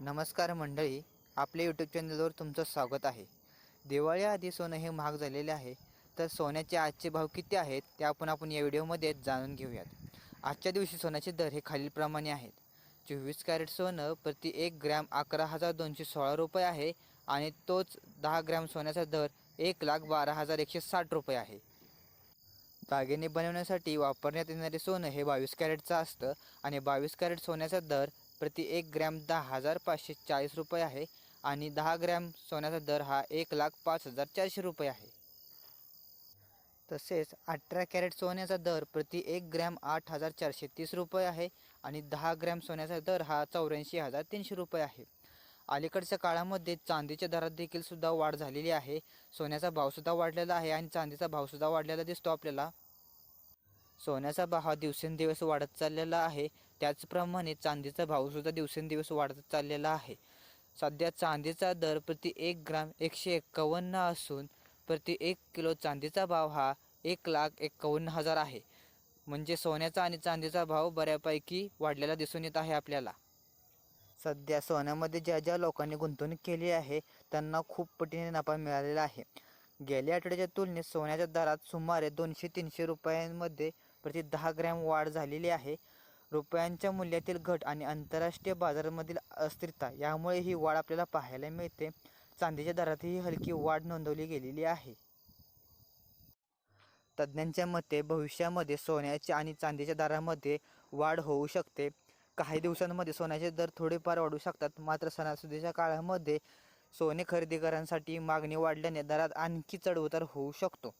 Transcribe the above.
नमस्कार मंडळी आपल्या यूट्यूब चॅनलवर तुमचं स्वागत आहे. दिवाळीआधी सोनं हे महाग झालेले आहे तर सोन्याचे आजचे भाव किती आहेत ते आपण आपण या व्हिडिओमध्ये जाणून घेऊयात. आजच्या दिवशी सोन्याचे दर हे खालीलप्रमाणे आहेत. चोवीस कॅरेट सोनं प्रति एक ग्रॅम अकरा हजार दोनशे सोळा रुपये आहे आणि तोच दहा ग्रॅम सोन्याचा दर एक लाख बारा हजार एकशे साठ रुपये आहे. दागिने बनवण्यासाठी वापरण्यात येणारे सोनं हे बावीस कॅरेटचं असतं आणि बावीस कॅरेट सोन्याचा दर प्रति एक ग्रॅम दहा हजार पाचशे चाळीस रुपये आहे आणि दहा ग्रॅम सोन्याचा दर हा एक लाख पाच हजार चारशे रुपये आहे. तसेच अठरा कॅरेट सोन्याचा दर प्रति एक ग्रॅम आठ हजार चारशे तीस रुपये आहे आणि दहा ग्रॅम सोन्याचा दर हा चौऱ्याऐंशी हजार तीनशे रुपये आहे. अलीकडच्या काळामध्ये चांदीच्या दरात देखील सुद्धा वाढ झालेली आहे. सोन्याचा भावसुद्धा वाढलेला आहे आणि चांदीचा भावसुद्धा वाढलेला दिसतो आपल्याला. सोन्याचा भाव हा दिवसेंदिवस वाढत चाललेला आहे. त्याचप्रमाणे चांदीचा भावसुद्धा दिवसेंदिवस वाढत चाललेला आहे. सध्या चांदीचा दर प्रति एक ग्राम एकशे एक्कावन्न असून प्रति एक किलो चांदीचा भाव हा एक लाख एक्कावन्न हजार आहे. म्हणजे सोन्याचा आणि चांदीचा भाव बऱ्यापैकी वाढलेला दिसून येत आहे आपल्याला. सध्या सोन्यामध्ये ज्या ज्या लोकांनी गुंतवणूक केली आहे त्यांना खूप पटीने नफा मिळालेला आहे. गेल्या आठवड्याच्या तुलनेत सोन्याच्या दरात सुमारे दोनशे तीनशे रुपयांमध्ये प्रति दहा ग्रॅम वाढ झालेली आहे. रुपयांच्या मूल्यातील घट आणि आंतरराष्ट्रीय बाजारामधील अस्थिरता यामुळे ही वाढ आपल्याला पाहायला मिळते. चांदीच्या दरातही हलकी वाढ नोंदवली गेलेली आहे. तज्ज्ञांच्या मते भविष्यामध्ये सोन्याच्या आणि चांदीच्या दरामध्ये वाढ होऊ शकते. काही दिवसांमध्ये सोन्याचे दर थोडेफार वाढू शकतात. मात्र सणासुदीच्या काळामध्ये सोने खरेदीकरांसाठी मागणी वाढल्याने दरात आणखी चढउतार होऊ शकतो.